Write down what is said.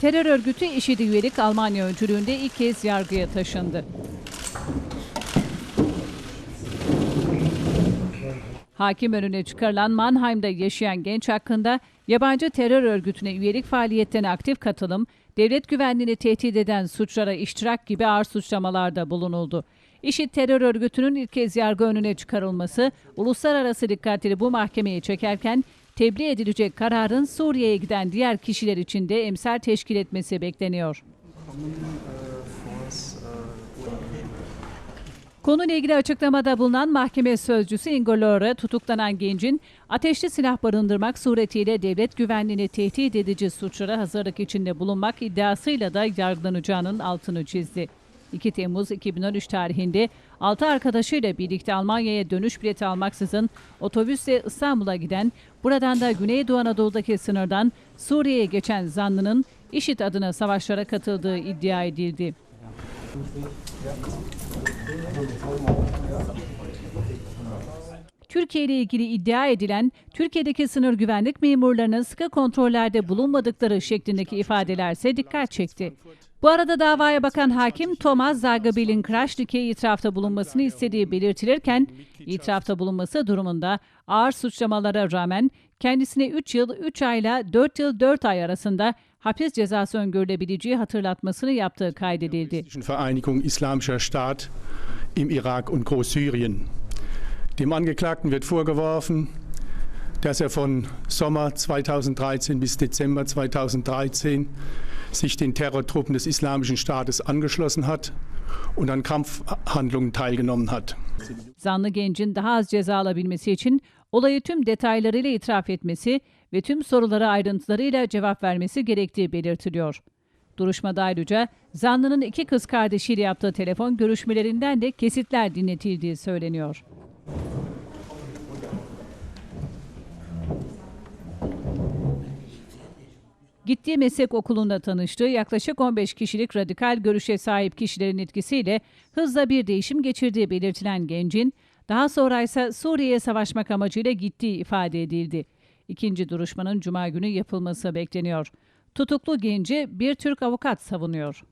Terör örgütü IŞİD'e üyelik Almanya öncülüğünde ilk kez yargıya taşındı. Hakim önüne çıkarılan Mannheim'da yaşayan genç hakkında yabancı terör örgütüne üyelik faaliyetlerine aktif katılım, devlet güvenliğini tehdit eden suçlara iştirak gibi ağır suçlamalarda bulunuldu. IŞİD terör örgütünün ilk kez yargı önüne çıkarılması, uluslararası dikkatleri bu mahkemeye çekerken tebliğ edilecek kararın Suriye'ye giden diğer kişiler için de emsal teşkil etmesi bekleniyor. Konuyla ilgili açıklamada bulunan mahkeme sözcüsü Ingo Lore, tutuklanan gencin ateşli silah barındırmak suretiyle devlet güvenliğini tehdit edici suçlara hazırlık içinde bulunmak iddiasıyla da yargılanacağının altını çizdi. 2 Temmuz 2013 tarihinde 6 arkadaşıyla birlikte Almanya'ya dönüş bileti almaksızın otobüsle İstanbul'a giden, buradan da Güneydoğu Anadolu'daki sınırdan Suriye'ye geçen zanlının IŞİD adına savaşlara katıldığı iddia edildi. Türkiye ile ilgili iddia edilen Türkiye'deki sınır güvenlik memurlarının sıkı kontrollerde bulunmadıkları şeklindeki ifadelerse dikkat çekti. Bu arada davaya bakan hakim Thomas Zagabil'in Kraşnik'e itirafta bulunmasını istediği belirtilirken itirafta bulunması durumunda ağır suçlamalara rağmen kendisine 3 yıl 3 ayla 4 yıl 4 ay arasında hapis cezası öngörülebileceği hatırlatmasını yaptığı kaydedildi. Vereinigung Islamischer Staat im Irak und Großsyrien. Dem Angeklagten wird vorgeworfen, dass er von Sommer 2013 bis Dezember 2013 sich den Terrortruppen des Islamischen Staates angeschlossen hat und an Kampfhandlungen teilgenommen hat. Zanlı gencin daha az ceza alabilmesi için olayı tüm detaylarıyla itiraf etmesi ve tüm sorulara ayrıntılarıyla cevap vermesi gerektiği belirtiliyor. Duruşmada ayrıca zanlının iki kız kardeşiyle yaptığı telefon görüşmelerinden de kesitler dinletildiği söyleniyor. Gittiği meslek okulunda tanıştığı yaklaşık 15 kişilik radikal görüşe sahip kişilerin etkisiyle hızla bir değişim geçirdiği belirtilen gencin daha sonra ise Suriye'ye savaşmak amacıyla gittiği ifade edildi. İkinci duruşmanın cuma günü yapılması bekleniyor. Tutuklu genci bir Türk avukat savunuyor.